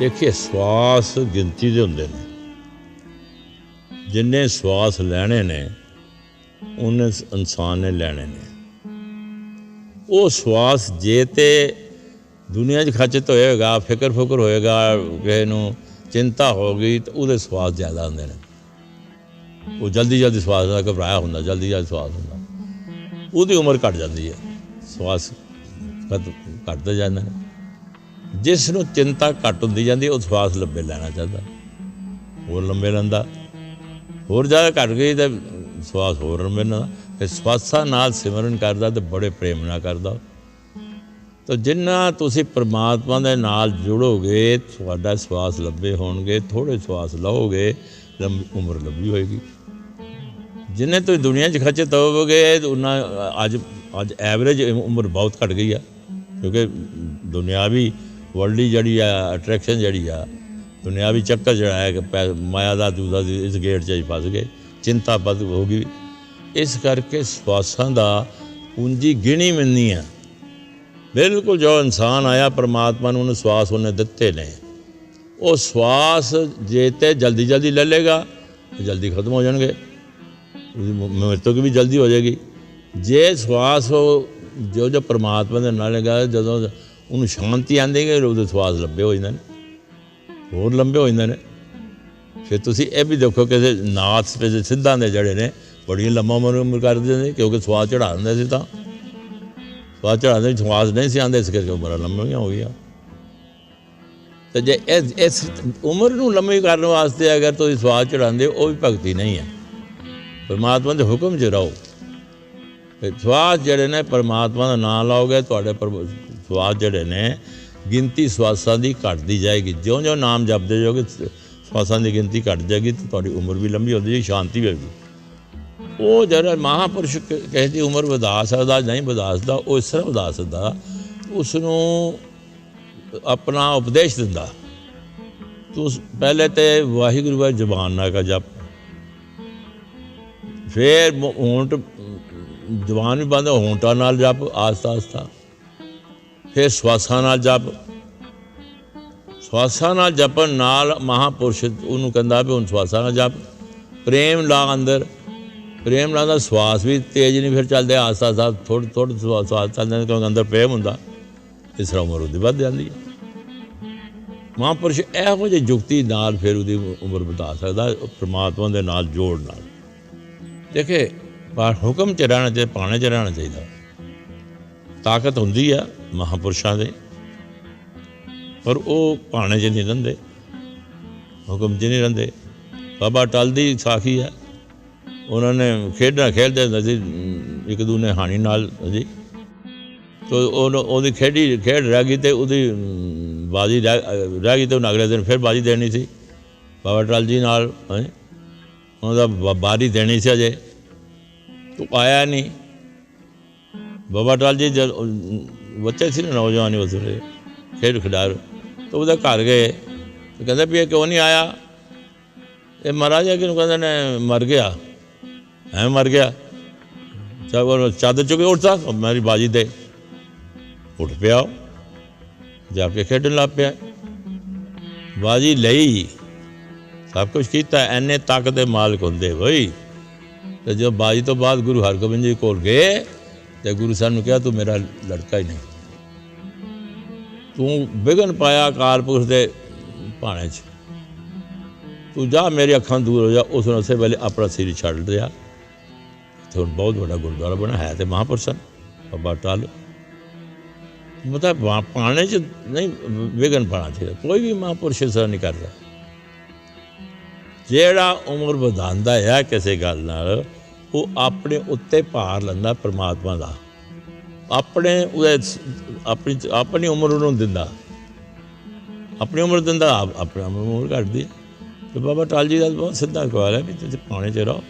ਦੇਖਿਏ, ਸਵਾਸ ਗਿਣਤੀ ਦੇ ਹੁੰਦੇ ਨੇ। ਜਿੰਨੇ ਸਵਾਸ ਲੈਣੇ ਨੇ, ਉਹਨੇ ਇਨਸਾਨ ਨੇ ਲੈਣੇ ਨੇ। ਉਹ ਸਵਾਸ ਜੇ ਤੇ ਦੁਨੀਆ 'ਚ ਖਚਤ ਹੋਏਗਾ ਫਿਕਰ ਫੁਕਰ ਹੋਏਗਾ, ਕਿਸੇ ਨੂੰ ਚਿੰਤਾ ਹੋ ਗਈ ਤਾਂ ਉਹਦੇ ਸਵਾਸ ਜ਼ਿਆਦਾ ਹੁੰਦੇ ਨੇ। ਉਹ ਜਲਦੀ ਜਲਦੀ ਸਵਾਸ ਦਾ ਘਬਰਾਇਆ ਹੁੰਦਾ ਜਲਦੀ ਜਲਦੀ ਸਵਾਸ ਹੁੰਦਾ। ਉਹਦੀ ਉਮਰ ਘਟ ਜਾਂਦੀ ਹੈ। ਸਵਾਸ ਘੱਟ- ਘੱਟਦੇ ਜਾਂਦੇ ਨੇ। ਜਿਸ ਨੂੰ ਚਿੰਤਾ ਘੱਟ ਹੁੰਦੀ ਜਾਂਦੀ, ਉਹ ਸਵਾਸ ਲੰਬੇ ਲੈਣਾ ਚਾਹੁੰਦਾ। ਹੋਰ ਲੰਬੇ ਲੈਂਦਾ। ਹੋਰ ਜ਼ਿਆਦਾ ਘਟ ਗਈ ਤਾਂ ਸਵਾਸ ਹੋਰ ਲੰਬੇ ਲੈਂਦਾ। ਫਿਰ ਸਵਾਸਾਂ ਨਾਲ ਸਿਮਰਨ ਕਰਦਾ ਤੇ ਬੜੇ ਪ੍ਰੇਮ ਨਾਲ ਕਰਦਾ। ਤਾਂ ਜਿੰਨਾ ਤੁਸੀਂ ਪ੍ਰਮਾਤਮਾ ਦੇ ਨਾਲ ਜੁੜੋਗੇ, ਤੁਹਾਡਾ ਸਵਾਸ ਲੰਬੇ ਹੋਣਗੇ ਥੋੜੇ ਸਵਾਸ ਲਓਗੇ, ਲੰਬੀ, ਉਮਰ ਲੰਬੀ ਹੋਏਗੀ। ਜਿੰਨੇ ਤੁਸੀਂ ਦੁਨੀਆ 'ਚ ਖਚਤ ਹੋਵੋਗੇ ਉਹਨਾਂ ਅੱਜ ਅੱਜ ਐਵਰੇਜ ਉਮਰ ਬਹੁਤ ਘਟ ਗਈ ਆ। ਕਿਉਂਕਿ ਦੁਨਿਆਵੀ ਵਰਲਡੀ ਜਿਹੜੀ ਆ ਅਟਰੈਕਸ਼ਨ ਜਿਹੜੀ ਆ, ਦੁਨਿਆਵੀ ਚੱਕਰ ਜਿਹੜਾ ਹੈ ਕਿ ਪੈ- ਮਾਇਆ ਦਾ ਦੂਦਾ ਦੀ ਇਸ ਗੇਟ 'ਚ ਹੀ ਫਸ ਗਏ, ਚਿੰਤਾ ਵੱਧ ਹੋ ਗਈ। ਇਸ ਕਰਕੇ ਸਵਾਸਾਂ ਦਾ ਪੂੰਜੀ ਗਿਣੀ ਮੰਨੀ ਆ। ਬਿਲਕੁਲ ਜੋ ਇਨਸਾਨ ਆਇਆ, ਪਰਮਾਤਮਾ ਨੂੰ ਉਹਨੂੰ ਸਵਾਸ ਉਹਨੇ ਦਿੱਤੇ ਨੇ। ਉਹ ਸਵਾਸ ਜੇ ਤੇ ਜਲਦੀ ਜਲਦੀ ਲੈ ਲੇਗਾ ਜਲਦੀ ਖਤਮ ਹੋ ਜਾਣਗੇ। ਉਹਦੀ ਮ- ਵੀ ਜਲਦੀ ਹੋ ਜਾਏਗੀ। ਜੇ ਸਵਾਸ ਉਹ ਜੋ ਜੋ ਪਰਮਾਤਮਾ ਦੇ ਨਾਲ ਹੈਗਾ, ਜਦੋਂ ਉਹਨੂੰ ਸ਼ਾਂਤੀ ਆਂਦੀ ਹੈ ਉਹਦੇ ਸਵਾਸ ਲੰਬੇ ਹੋ ਜਾਂਦੇ ਨੇ। ਹੋਰ ਲੰਬੇ ਹੋ ਜਾਂਦੇ ਨੇ। ਫਿਰ ਤੁਸੀਂ ਇਹ ਵੀ ਦੇਖੋ ਕਿ ਨਾਥ ਤੇ ਸਿੱਧਾਂ ਦੇ ਜਿਹੜੇ ਨੇ, ਬੜੀਆਂ ਲੰਮਾ ਉਮਰ ਉਮਰ ਕਰਦੇ ਨੇ, ਕਿਉਂਕਿ ਸਵਾਸ ਚੜਾ ਦਿੰਦੇ ਸੀ ਤਾਂ। ਸਵਾਸ ਚੜਾਉਂਦੇ ਸਵਾਸ ਨਹੀਂ ਸੀ ਆਉਂਦੇ, ਇਸ ਕਰਕੇ ਉਮਰਾਂ ਲੰਮੀਆਂ ਹੋ ਗਈਆਂ ਤੇ ਜੇ ਇਸ ਇਸ ਉਮਰ ਨੂੰ ਲੰਮੀ ਕਰਨ ਵਾਸਤੇ ਅਗਰ ਤੁਸੀਂ ਸਵਾਦ ਚੜਾਉਂਦੇ ਉਹ ਵੀ ਭਗਤੀ ਨਹੀਂ ਹੈ। ਪਰਮਾਤਮਾ ਦੇ ਹੁਕਮ 'ਚ ਰਹੋ। ਤੇ ਜਿਹੜੇ ਨੇ, ਪਰਮਾਤਮਾ ਦਾ ਨਾਮ ਲਾਓਗੇ, ਤੁਹਾਡੇ ਪਰ ਜਿਹੜੇ ਨੇ, ਗਿਣਤੀ ਸਵਾਸਾਂ ਦੀ ਘਟਦੀ ਜਾਏਗੀ। ਜਿਉਂ-ਜਿਉਂ ਨਾਮ ਜਪਦੇ ਜਾਓਗੇ, ਸਵਾਸਾਂ ਦੀ ਗਿਣਤੀ ਘਟ ਜਾਏਗੀ ਤੇ ਤੁਹਾਡੀ ਉਮਰ ਵੀ ਲੰਬੀ ਹੁੰਦੀ ਜਾਏਗੀ, ਸ਼ਾਂਤੀ ਵੀ ਹੋਵੇਗੀ ਉਹ ਜਿਹੜਾ ਮਹਾਪੁਰਸ਼ ਕ- ਕਿਸੇ ਦੀ ਉਮਰ ਵਧਾ ਸਕਦਾ, ਨਹੀਂ ਵਧਾ ਸਕਦਾ, ਉਹ ਇਸ ਤਰ੍ਹਾਂ ਵਧਾ ਸਕਦਾ ਉਸ ਨੂੰ ਆਪਣਾ ਉਪਦੇਸ਼ ਦਿੰਦਾ। ਤੂੰ ਪਹਿਲੇ ਤੇ ਵਾਹਿਗੁਰੂ ਵਾਹਿ ਜ਼ਬਾਨ ਨਾਲ ਕਾ ਜਪ। ਫਿਰ ਹੋਂਟ ਹੋਂਠ ਜ਼ਬਾਨ ਵੀ ਬੰਦ, ਹੋਂਟਾਂ ਨਾਲ ਜਪ ਆਸਤਾ ਆਸਤਾ ਫਿਰ ਸਵਾਸਾਂ ਨਾਲ ਜਪ। ਸਵਾਸਾਂ ਨਾਲ ਜਪਣ ਨਾਲ ਮਹਾਪੁਰਸ਼ ਉਹਨੂੰ ਕਹਿੰਦਾ ਵੀ ਹੁਣ ਸਵਾਸਾਂ ਨਾਲ ਜਪ। ਪ੍ਰੇਮ ਲਾ ਅੰਦਰ। ਪ੍ਰੇਮ ਨਾਲ ਦਾ ਸਵਾਸ ਵੀ ਤੇਜ਼ ਨਹੀਂ, ਫਿਰ ਚੱਲਦੇ ਆਸਤਾ ਆਸਤਾ ਥੋੜ੍ਹ ਥੋੜ੍ਹ ਸਵਾਸ ਚੱਲਦੇ ਨੇ, ਕਿਉਂਕਿ ਅੰਦਰ ਪ੍ਰੇਮ ਹੁੰਦਾ। ਇਸ ਤਰ੍ਹਾਂ ਉਮਰ ਉਹਦੀ ਵੱਧ ਜਾਂਦੀ ਹੈ। ਮਹਾਂਪੁਰਸ਼ ਇਹੋ ਜਿਹੀ ਜੁਗਤੀ ਨਾਲ ਫਿਰ ਉਹਦੀ ਉਮਰ ਵਧਾ ਸਕਦਾ ਉਹ ਪ੍ਰਮਾਤਮਾ ਦੇ ਨਾਲ ਜੋੜ ਨਾਲ। ਦੇਖੇ ਪਰ ਹੁਕਮ ਚ ਰਹਿਣਾ ਚਾਹੀਦਾ ਪਾਣੇ ਚ ਰਹਿਣਾ ਚਾਹੀਦਾ। ਤਾਕਤ ਹੁੰਦੀ ਆ। ਮਹਾਂਪੁਰਸ਼ਾਂ ਦੇ। ਪਰ ਉਹ ਭਾਣੇ ਚ ਨਹੀਂ ਰਹਿੰਦੇ, ਹੁਕਮ ਚ ਨਹੀਂ ਰਹਿੰਦੇ। ਬਾਬਾ ਟਲ ਦੀ ਸਾਖੀ ਹੈ। ਉਹਨਾਂ ਨੇ ਖੇਡਾਂ ਖੇਡਦੇ ਹੁੰਦੇ ਸੀ ਇੱਕ ਦੂਨੇ ਹਾਣੀ ਨਾਲ ਜੀ ਤੋ ਉਹ ਉਹਦੀ ਖੇਡੀ, ਖੇਡ ਰਹਿ ਗਈ ਤੇ ਉਹਦੀ ਬਾਜੀ ਰਹਿ ਰਹਿ ਗਈ ਤੇ ਉਹਨੇ ਅਗਲੇ ਦਿਨ ਫਿਰ ਬਾਜੀ ਦੇਣੀ ਸੀ। ਬਾਬਾ ਟਲ ਜੀ ਨਾਲ ਉਹਦਾ ਬ- ਬਾਰੀ ਦੇਣੀ ਸੀ ਅਜੇ। ਤੂੰ ਆਇਆ ਨਹੀਂ। ਬਾਬਾ ਟਲ ਜੀ ਜਦ ਬੱਚੇ ਸੀ ਨਾ, ਨੌਜਵਾਨ ਉਸ ਵੇਲੇ, ਖੇਡ ਖਿਡਾਰ। ਤਾਂ ਉਹਦੇ ਘਰ ਗਏ। ਤੇ ਕਹਿੰਦੇ ਵੀ ਇਹ ਕਿਉਂ ਨਹੀਂ ਆਇਆ? ਇਹ ਮਹਾਰਾਜਾ ਕਿਹਨੂੰ ਕਹਿੰਦੇ, ਨੇ ਮਰ ਗਿਆ। ਐ ਮਰ ਗਿਆ। ਜਦ ਚਾਦਰ ਚੁੱਕ ਕੇ ਉੱਠਦਾ ਮੇਰੀ ਬਾਜੀ ਦੇ ਉੱਠ ਪਿਆ। ਉਹ। ਜਾ ਕੇ ਖੇਡਣ ਲੱਗ ਪਿਆ। ਬਾਜੀ ਲਈ। ਸਭ ਕੁਝ ਕੀਤਾ। ਐਨੇ ਤਾਕਤ ਦੇ ਮਾਲਕ ਹੁੰਦੇ ਬਈ। ਤੇ ਜਦੋਂ ਬਾਜੀ ਤੋਂ ਬਾਅਦ ਗੁਰੂ ਹਰਗੋਬਿੰਦ ਜੀ ਕੋਲ ਗਏ ਤੇ ਗੁਰੂ ਸਾਹਿਬ ਨੂੰ ਕਿਹਾ, ਤੂੰ ਮੇਰਾ ਲੜਕਾ ਹੀ ਨਹੀਂ। ਤੂੰ ਵਿਗਨ ਪਾਇਆ ਅਕਾਲ ਪੁਰਖ ਦੇ ਭਾਣੇ 'ਚ। ਤੂੰ ਜਾ ਮੇਰੀ ਅੱਖਾਂ ਦੂਰ ਹੋ ਜਾ। ਉਸ ਨੂੰ ਉਸੇ ਵੇਲੇ ਆਪਣਾ ਸਿਰ ਛੱਡ ਦਿਆ ਤੇ ਹੁਣ ਬਹੁਤ ਵੱਡਾ ਗੁਰਦੁਆਰਾ ਬਣਾ ਹੈ ਤੇ ਮਹਾਂਪੁਰਸ਼ਾਂ ਬਾਬਾ ਟਾਲ ਮਤਲਬ ਪਾਣੇ 'ਚ ਨਹੀਂ ਵਿਗਨ ਪਾਣਾ ਚਾਹੀਦਾ। ਕੋਈ ਵੀ ਮਹਾਂਪੁਰਸ਼ ਇਸ ਨਹੀਂ ਕਰਦਾ। ਜਿਹੜਾ ਉਮਰ ਵਧਾਉਂਦਾ ਹੈ ਕਿਸੇ ਗੱਲ ਨਾਲ ਉਹ ਆਪਣੇ ਉੱਤੇ ਭਾਰ ਲੈਂਦਾ ਪ੍ਰਮਾਤਮਾ ਦਾ। ਆਪਣੇ ਉਹਦੇ ਆਪਣੀ ਆਪਣੀ ਉਮਰ ਉਹਨੂੰ ਦਿੰਦਾ। ਆਪਣੀ ਉਮਰ ਦਿੰਦਾ ਆਪਣੀ ਉਮਰ ਘਟਦੀ ਹੈ। ਤੇ ਬਾਬਾ ਟਾਲ ਜੀ ਦਾ ਬਹੁਤ ਸਿੱਧਾ ਸਵਾਲ ਹੈ ਵੀ ਤੁਸੀਂ ਪਾਣੇ 'ਚ ਰਹੋ।